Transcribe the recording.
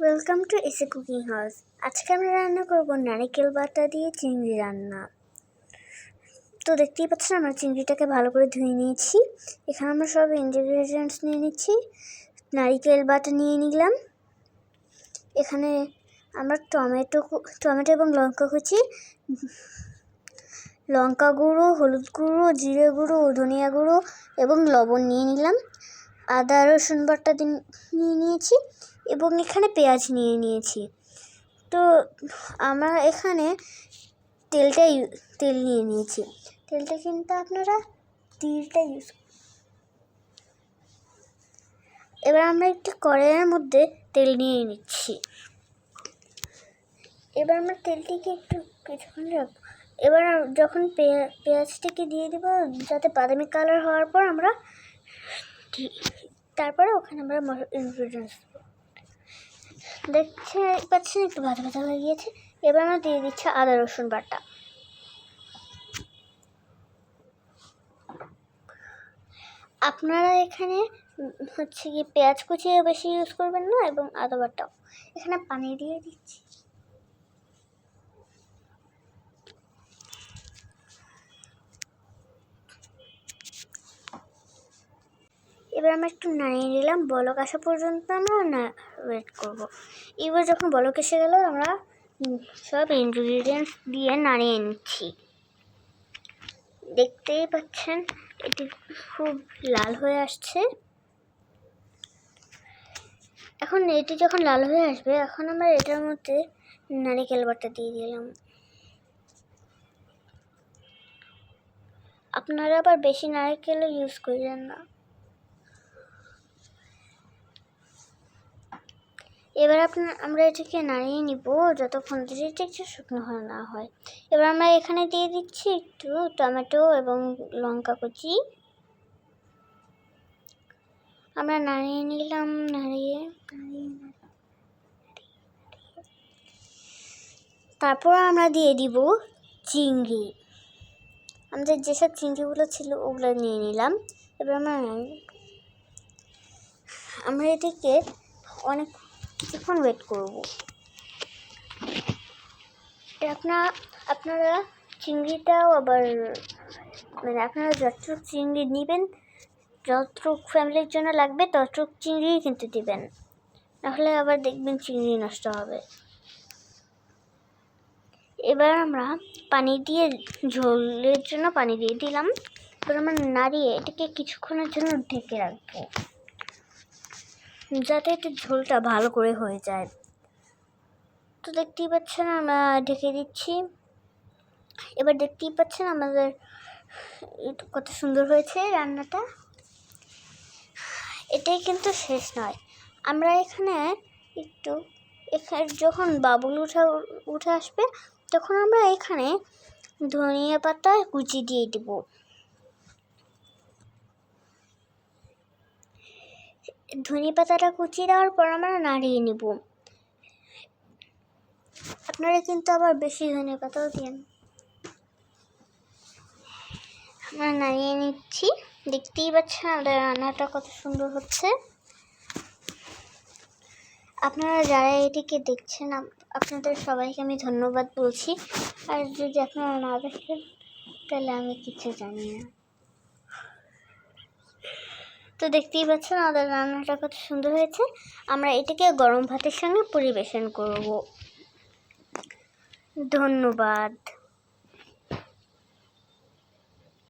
Welcome to এসে cooking house আজকে আমরা রান্না করব নারকেল বাটা দিয়ে চিংড়ি রান্না। তো দেখতেই পাচ্ছেন আমরা চিংড়িটাকে ভালো করে ধুয়ে নিয়েছি। এখানে আমরা সব ইনগ্রিডিয়েন্টস নিয়ে নিচ্ছি। নারিকেল বাটা নিয়ে নিলাম। এখানে আমরা টমেটো টমেটো এবং লঙ্কা কুচি। লঙ্কা গুঁড়ো, হলুদ গুঁড়ো, জিরে গুঁড়ো, ধনিয়া গুঁড়ো এবং লবণ নিয়ে নিলাম। আদা রসুন বাটা নিয়ে নিয়েছি। এবং এখানে পেঁয়াজ নিয়ে নিয়েছি। তো আমরা এখানে তেলটা তেল নিয়ে নিয়েছি। তেলটা কিন্তু আপনারা তিলটা ইউজ এবার আমরা একটি কড়াইয়ের মধ্যে তেল নিয়ে নিচ্ছি। এবার আমরা তেলটিকে একটু কিছুক্ষণ রাখব। এবার যখন পেঁয়া- পেঁয়াজটাকে দিয়ে দেবো, যাতে বাদামি কালার হওয়ার পর আমরা তারপরে ওখানে আমরা ইনগ্রিডিয়েন্টস দেখছে পাচ্ছেন একটু ভাজা ভাজা হয়ে গিয়েছে এবার আমরা দিয়ে দিচ্ছি আদা, রসুন বাটা। আপনারা এখানে হচ্ছে কি পেঁয়াজ কুচিও বেশি ইউজ করবেন না, এবং আদা বাটাও। এখানে পানি দিয়ে দিচ্ছি। এবার আমরা একটু নাড়িয়ে নিলাম, বলক আসা পর্যন্ত আমরা না ওয়েট করব। এবার যখন বলক এসে গেল, আমরা সব ইনগ্রিডিয়েন্টস দিয়ে নাড়িয়ে নিচ্ছি। দেখতেই পাচ্ছেন, এটি খুব লাল হয়ে আসছে। এখন এটি যখন লাল হয়ে আসবে, এখন আমরা এটার মধ্যে নারিকেল বাটা দিয়ে দিলাম। আপনারা আবার বেশি নারকেলও ইউজ করবেন না। এবার আপনার আমরা এটাকে নাড়িয়ে নিব যতক্ষণ ধরে এটা একটু শুকনো হয় না হয়। এবার আমরা এখানে দিয়ে দিচ্ছি একটু টমেটো এবং লঙ্কা কুচি। আমরা নাড়িয়ে নিলাম, নাড়িয়ে তারপর আমরা দিয়ে দিব চিংড়ি। আমাদের যেসব চিংড়িগুলো ছিল ওগুলো নিয়ে নিলাম। এবার আমরা আমরা এটাকে অনেক কিছুক্ষণ ওয়েট করব। আপনারা আপনারা চিংড়িটাও আবার মানে আপনারা যতটুকু চিংড়ি নেবেন, যতটুক ফ্যামিলির জন্য লাগবে, ততটুক চিংড়ি কিন্তু দেবেন। নাহলে আবার দেখবেন চিংড়ি নষ্ট হবে। এবার আমরা পানি দিয়ে, ঝোলের জন্য পানি দিয়ে দিলাম। এবার আমরা নাড়িয়ে এটাকে কিছুক্ষণের জন্য ঢেকে রাখব। যাতে এতে ঝোলটা ভালো করে হয়ে যায়। তো দেখতেই পাচ্ছেন আমরা ঢেকে দিচ্ছি। এবার দেখতেই পাচ্ছেন আমাদের কত সুন্দর হয়েছে রান্নাটা। এটাই কিন্তু শেষ নয়। আমরা এখানে একটু এখানে যখন বাবুল উঠা, উঠে আসবে, তখন আমরা এখানে ধনিয়া পাতা কুচি দিয়ে দেব। ধনিয়া পাতাটা কুচি দেওয়ার পর আমরা নাড়িয়ে নিব। আপনারা কিন্তু আবার বেশি ধনিয়া পাতাও দিন আমরা নাড়িয়ে নিচ্ছি। দেখতেই পাচ্ছেন আমাদের রান্নাটা কত সুন্দর হচ্ছে। আপনারা যারা এটিকে দেখছেন আপনাদের সবাইকে আমি ধন্যবাদ বলছি। আর যদি আপনারা না দেখেন, তাহলে আমি কিছু জানি না। তো দেখতেই পাচ্ছেন আমাদের রান্নাটা কত সুন্দর হয়েছে। আমরা এটাকে গরম ভাতের সঙ্গে পরিবেশন করব। ধন্যবাদ।